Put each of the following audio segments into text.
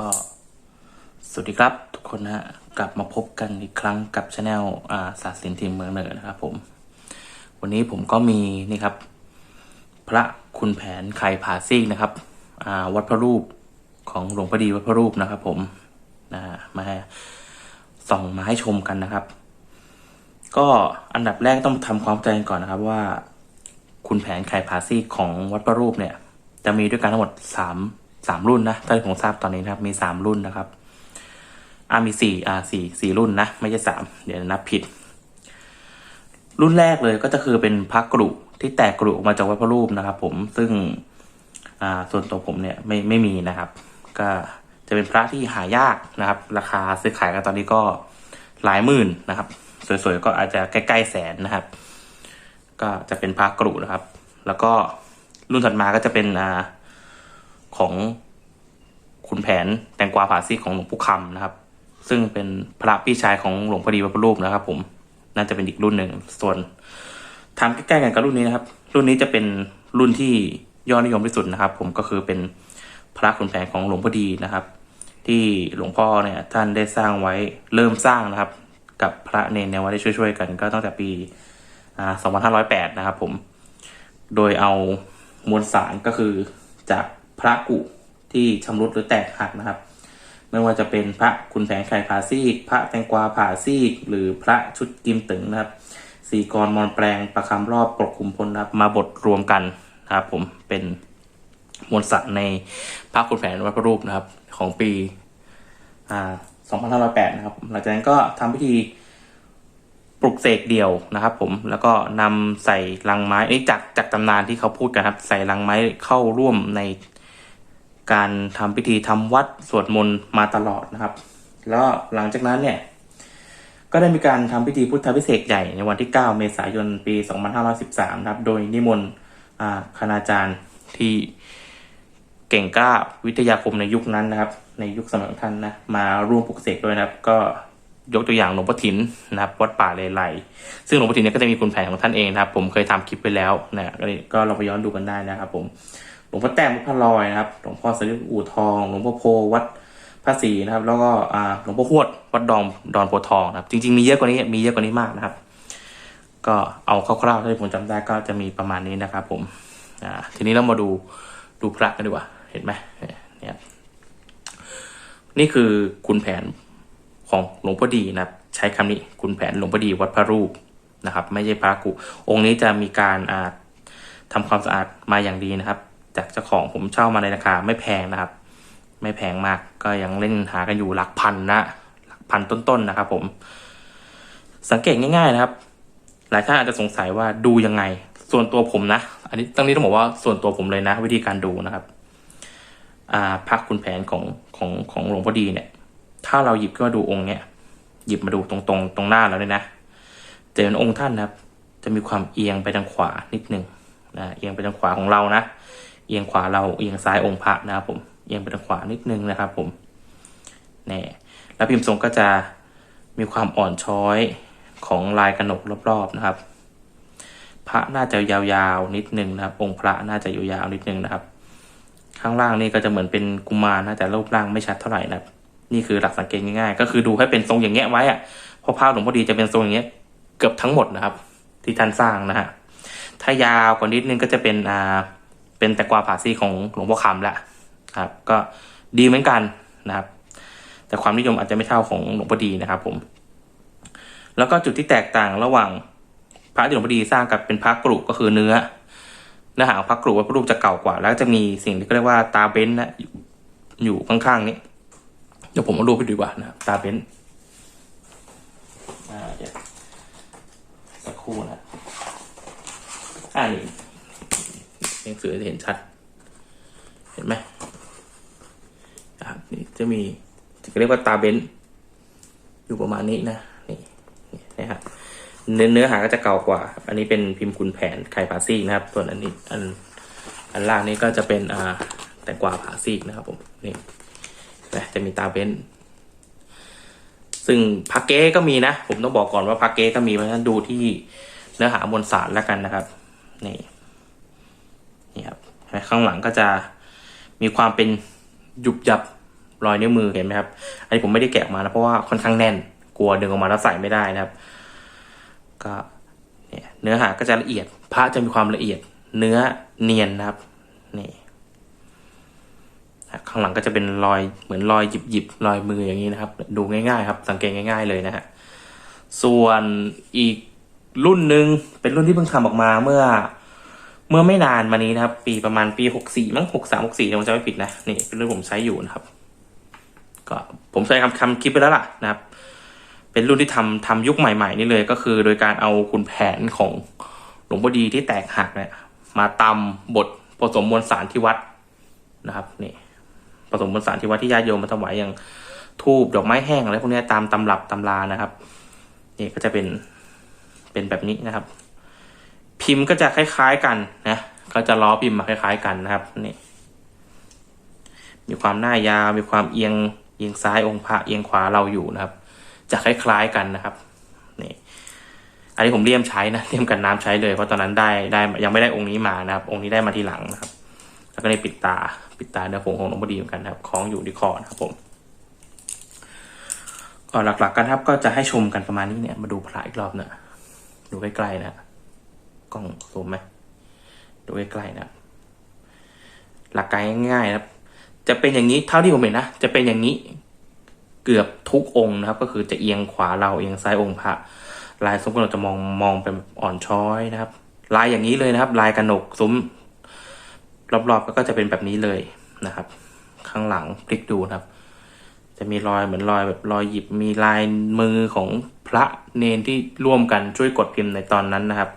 ก็สวัสดีครับทุกคนนะฮะกลับมาพบกันอีกครั้งกับช anel อ่าศาสตร์ศิลป์ทีมเมืองเหนือนะครับผม วันนี้ผมก็มีนี่ครับ พระคุณแผนไข่ผาซีกนะครับอ่าวัดพระรูปของหลวงพอดีวัดพระรูปนะครับ ผมนะมาส่องมาให้ชมกันนะครับ ก็อันดับแรกต้องทำความเข้าใจก่อนนะครับว่า คุณแผนไข่ผาซีกของวัดพระรูปเนี่ย จะมีด้วยกันทั้งหมดสาม สามรุ่นนะถ้าที่ผมทราบตอนนี้นะครับ มีสามรุ่นนะครับอ่ามีสี่อ่าสี่สี่รุ่นนะ ไม่ใช่สามเดี๋ยวนับผิด รุ่นแรกเลยก็จะคือเป็นพระกรุที่แตกกรุออกมาจากวัดพระรูปนะครับ ผมซึ่งอ่าส่วนตัวผมเนี่ยไม่ไม่มีนะครับ ก็จะเป็นพระที่หายากนะครับ ราคาซื้อขายกันตอนนี้ก็หลายหมื่นนะครับ สวยๆก็อาจจะใกล้ๆแสนนะครับ ก็จะเป็นพระกรุนะครับ แล้วก็รุ่นถัดมาก็จะเป็นอ่า ของขุนแผนแตงกวาผาซีกของหลวงปู่คำนะครับ ซึ่งเป็นพระพี่ชายของหลวงพอดีวัดพระรูปนะครับ ผมน่าจะเป็นอีกรุ่นหนึ่งส่วนทำใกล้ๆกันกับรุ่นนี้นะครับ รุ่นนี้จะเป็นรุ่นที่ยอดนิยมที่สุดนะครับ ผมก็คือเป็นพระขุนแผนของหลวงพอดีนะครับ ที่หลวงพ่อเนี่ยท่านได้สร้างไว้เริ่มสร้างนะครับ กับพระเนรในวัดได้ช่วยๆกัน ก็ตั้งแต่ปีอ่า2508 นะครับ ผม โดยเอามวลสารก็คือจาก ระกุที่ชำรุดหรือแตกหักนะครับ ไม่ว่าจะเป็นพระคุณแผนไข่ผาซีก พระแตงกวาผาซีก หรือพระชุดกิมตึงนะครับสีกรมอนแปลงประคำรอบปกคลุมพลนะครับ มาบดรวมกันนะครับผมเป็นมวลสารในพระคุณแผนวัดพระรูปนะครับ ของปีอ่า2508 นะครับ หลังจากนั้นก็ทำพิธีปลุกเสกเดี่ยวนะครับ ผมแล้วก็นำใส่ลังไม้นี่จากจากตำนานที่เขาพูดกันครับ ใส่ลังไม้เข้าร่วมใน การทำพิธีทำวัดสวดมนต์มาตลอดนะครับ แล้วหลังจากนั้นเนี่ย ก็ได้มีการทำพิธีพุทธพิเศษใหญ่ในวันที่ 9 เมษายนปี 2513 นะครับ โดยนิมนต์อาคณาจารย์ที่เก่งกล้าวิทยาคมในยุคนั้นนะครับ ในยุคสมัยของท่านนะมาร่วมปลุกเสกด้วยนะครับ ก็ยกตัวอย่างหลวงพ่อถินนะครับวัดป่าเลไลซึ่งหลวงพ่อถินเนี่ยก็จะมีคุณแผนของท่านเองนะครับ ผมเคยทำคลิปไปแล้วนะก็ลองไปย้อนดูกันได้นะครับผม ลวงพ่อแต้มวัดพระลอยนะครับหลวงพ่อสริอู่ทองหลวงพ่อโพวัดพระศรีนะครับ แล้วก็หลวงพ่อหวดวัดดอนดอนโพทองนะครับ จริง ๆ มีเยอะกว่านี้มีเยอะกว่านี้มากนะครับ ก็เอาคร่าวๆที่ผมจำได้ก็จะมีประมาณนี้นะครับ ผมอ่าทีนี้เรามาดูดูพระกันดีกว่า เห็นไหมเนี่ยนี่คือคุณแผนของหลวงพ่อดีนะครับ ใช้คำนี้คุณแผนหลวงพ่อดีวัดพระรูปนะครับ ไม่ใช่พระกุองค์นี้จะมีการอ่าทำความสะอาดมาอย่างดีนะครับ จากเจ้าของผมเช่ามาในราคาไม่แพงนะครับ ไม่แพงมากก็ยังเล่นหากันอยู่หลักพันนะหลักพันต้นๆนะครับ ผม สังเกตง่าย ๆนะครับ หลายท่านอาจจะสงสัยว่าดูยังไง ส่วนตัวผมนะ อันนี้ตั้งนี้ต้องบอกว่าส่วนตัวผมเลยนะ วิธีการดูนะครับอ่าพักคุณแผนของของของหลวงพ่อดีเนี่ย ถ้าเราหยิบขึ้นมาดูองค์เนี่ยหยิบมาดูตรงๆตรงหน้าเราเลยนะจะเห็นองค์ท่านนะครับ จะมีความเอียงไปทางขวานิดนึงนะเอียงไปทางขวาของเรานะ เอียงขวาเราเอียงซ้ายองค์พระนะครับผมเอียงไปทางขวานิดนึงนะครับผมนี่แล้วพิมพ์ทรงก็จะมีความอ่อนช้อยของลายกระหนกรอบๆนะครับ พระน่าจะยาวๆนิดนึงนะครับ องค์พระน่าจะยาวๆนิดนึงนะครับ ข้างล่างนี่ก็จะเหมือนเป็นกุมารนะแต่รูปร่างไม่ชัดเท่าไหร่นะครับ นี่คือหลักสังเกตง่ายๆ ก็คือดูให้เป็นทรงอย่างเงี้ยไว้อะเพราะพระหลวงพ่อดีจะเป็นทรงอย่างเงี้ยเกือบทั้งหมดนะครับ ที่ท่านสร้างนะฮะถ้ายาวกว่านิดนึงก็จะเป็นอ่า เป็นแต่กวาผาซีของหลวงพ่อคำแหละครับ ก็ดีเหมือนกันนะครับ แต่ความนิยมอาจจะไม่เท่าของหลวงพ่อดีนะครับ ผม แล้วก็จุดที่แตกต่างระหว่างพระที่หลวงพ่อดีสร้างกับเป็นพระกรุก็คือเนื้อเนื้อหาของพระกรุวัดพระรูปจะเก่ากว่า แล้วจะมีสิ่งที่เรียกว่าตาเบนนะอยู่ข้างๆนี้เดี๋ยวผมมาดูไปดีกว่านะครับตาเบนอ่าเดี๋ยวสักครู่นะ อ่านี่ห นังสือจะเห็นชัด เห็นไหมครับนี่จะมีจะเรียกว่าตาเบนซ์อยู่ประมาณนี้นะนี่นะครับเนื้อเนื้อหาก็จะเก่ากว่า อันนี้เป็นพิมพ์ขุนแผนไข่ผาซีกนะครับ ส่วนอันนี้อันอันล่างนี้ก็จะเป็นอ่าแต่กวาผาซีกนะครับผมนี่นะจะมีตาเบนซ์ซึ่งพักเก้ก็มีนะ ผมต้องบอกก่อนว่าพักเก้ก็มีเพราะฉะนั้นดูที่เนื้อหามวลสารแล้วกันนะครับนี่ นี่ครับข้างหลังก็จะมีความเป็นหยุบหยับรอยนิ้วมือเห็นไหมครับ อันนี้ผมไม่ได้แกะออกมานะเพราะว่าค่อนข้างแน่น กลัวดึงออกมาแล้วใส่ไม่ได้นะครับ ก็เนี่ยเนื้อหาก็จะละเอียด พระจะมีความละเอียด เนื้อเนียนนะครับ นี่ข้างหลังก็จะเป็นรอยเหมือนรอยหยิบหยิบรอยมืออย่างนี้นะครับ ดูง่ายๆ ครับ สังเกตง่าย ๆเลยนะฮะส่วนอีกรุ่นหนึ่งเป็นรุ่นที่เพิ่งทำออกมาเมื่อ เมื่อไม่นานมานี้นะครับ ปีประมาณปีหกสี่มั้งหกสามหกสี่ผมจะไม่ผิดนะนี่เป็นรุ่นผมใช้อยู่นะครับ ก็ผมใช้คำคำคลิปไปแล้วล่ะนะครับ เป็นรุ่นที่ทำทำยุคใหม่ ๆ นี่เลยก็คือ โดยการเอาคุณแผนของหลวงพ่อดีที่แตกหักเนี่ย มาตำบทผสมมวลสารที่วัดนะครับนี่ผสมมวลสารที่วัดที่ญาติโยมมาถวายอย่างทูบดอกไม้แห้งอะไรพวกนี้ตามตำรับตำรานะครับนี่ก็จะเป็นเป็นแบบนี้นะครับ พิมพ์ก็จะคล้ายๆกันนะก็จะล้อพิมพ์มาคล้าย ๆ กันนะครับนี่มีความหน้ายาวมีความเอียงเอียงซ้ายองค์พระเอียงขวาเราอยู่นะครับ จะคล้ายๆกันนะครับนี่อันนี้ผมเลี่ยมใช้นะเลี่ยมกันน้ำใช้เลยเพราะตอนนั้นได้ได้ยังไม่ได้องค์นี้มานะครับ องค์นี้ได้มาทีหลังนะครับ แล้วก็ได้ปิดตาปิดตาเนื้อผงของหลวงพ่อดีเหมือนกันนะครับคล้องอยู่ที่คอนะครับผมก็หลักๆกันครับก็จะให้ชมกันประมาณนี้เนี่ยมาดูพระอีกรอบเนะดูใกล้ๆนะ กล้องซูมไหมดูใกล้ๆนะหลักการง่ายๆนะครับจะเป็นอย่างนี้เท่าที่ผมเห็นนะจะเป็นอย่างนี้เกือบทุกองค์นะครับ ก็คือจะเอียงขวาเราเอียงซ้ายองค์พระลายซุ้มเราจะมองมองเป็นอ่อนช้อยนะครับ ลายอย่างนี้เลยนะครับ ลายกระหนกซุ้ม รอบๆก็จะเป็นแบบนี้เลยนะครับ ข้างหลังพลิกดูนะครับ จะมีรอยเหมือนรอยแบบรอยหยิบมีลายมือของพระเนนที่ร่วมกันช่วยกดพิมพ์ในตอนนั้นนะครับ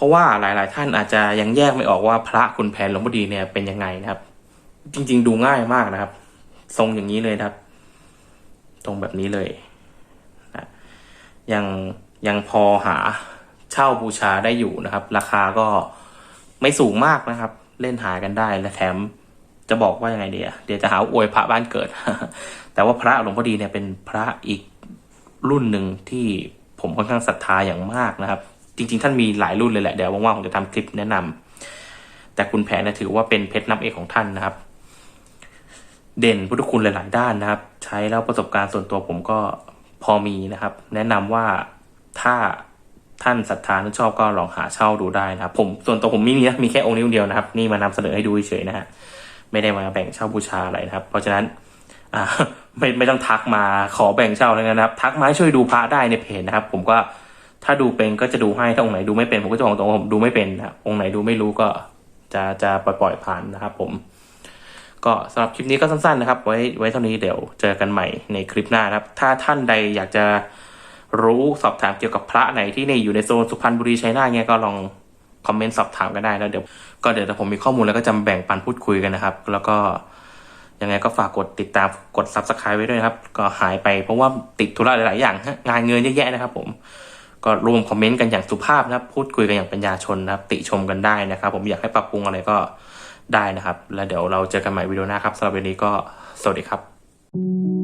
เพราะว่าหลาย ๆ ท่านอาจจะยังแยกไม่ออกว่าพระคุณแผนหลวงพ่อดีเนี่ยเป็นยังไงนะครับ จริง ๆ ดูง่ายมากนะครับ ทรงอย่างนี้เลยครับ ตรงแบบนี้เลยนะยังยังพอหาเช่าบูชาได้อยู่นะครับ ราคาก็ไม่สูงมากนะครับ เล่นหากันได้และแถมจะบอกว่ายังไงเดียเดี๋ยวจะหาว่าอวยพระบ้านเกิด แต่ว่าพระหลวงพ่อดีเนี่ยเป็นพระอีกรุ่นหนึ่งที่ผมค่อนข้างศรัทธาอย่างมากนะครับ จริง ๆ ท่านมีหลายรุ่นเลยแหละเดี๋ยวว่างๆผมจะทำคลิปแนะนำแต่คุณแผนเนี่ยถือว่าเป็นเพชรน้ำเอกของท่านนะครับ เด่นพุทธคุณหลาย ๆ ด้านนะครับ ใช้แล้วประสบการณ์ส่วนตัวผมก็พอมีนะครับ แนะนำว่าถ้าท่านศรัทธาท่านชอบก็ลองหาเช่าดูได้นะครับ ผมส่วนตัวผมไม่มีนะมีแค่องค์นี้องค์เดียวนะครับ นี่มานำเสนอให้ดูเฉยๆนะฮะไม่ได้มาแบ่งเช่าบูชาอะไรนะครับ เพราะฉะนั้นอ่าไม่ไม่ต้องทักมาขอแบ่งเช่าแล้วกันะครับ ทักมาช่วยดูพระได้ในเพจนะครับ ผมก็ ถ้าดูเป็นก็จะดูให้ถ้าองค์ไหนดูไม่เป็นผมก็จะบอกตรงผมดูไม่เป็นนะองค์ไหนดูไม่รู้ก็จะจะปล่อยผ่านนะครับผม ก็สำหรับคลิปนี้ก็สั้นๆนะครับ ไว้ไว้เท่านี้เดี๋ยวเจอกันใหม่ในคลิปหน้านะครับ ถ้าท่านใดอยากจะรู้สอบถามเกี่ยวกับพระไหนที่ในอยู่ในโซนสุพรรณบุรีชัยนาทเงี้ยก็ลองคอมเมนต์สอบถามกันได้แล้วเดี๋ยวก็เดี๋ยวถ้าผมมีข้อมูลแล้วก็จะแบ่งปันพูดคุยกันนะครับ แล้วก็ยังไงก็ฝากกดติดตามกด subscribe ไว้ด้วยนะครับ ก็หายไปเพราะว่าติดธุระหลายๆอย่างงานเงินเยอะแยะนะครับผม ก็รวมคอมเมนต์กันอย่างสุภาพนะครับ พูดคุยกันอย่างปัญญาชนนะครับ ติชมกันได้นะครับ ผมอยากให้ปรับปรุงอะไรก็ได้นะครับ แล้วเดี๋ยวเราเจอกันใหม่วิดีโอหน้าครับสำหรับวันนี้ก็สวัสดีครับ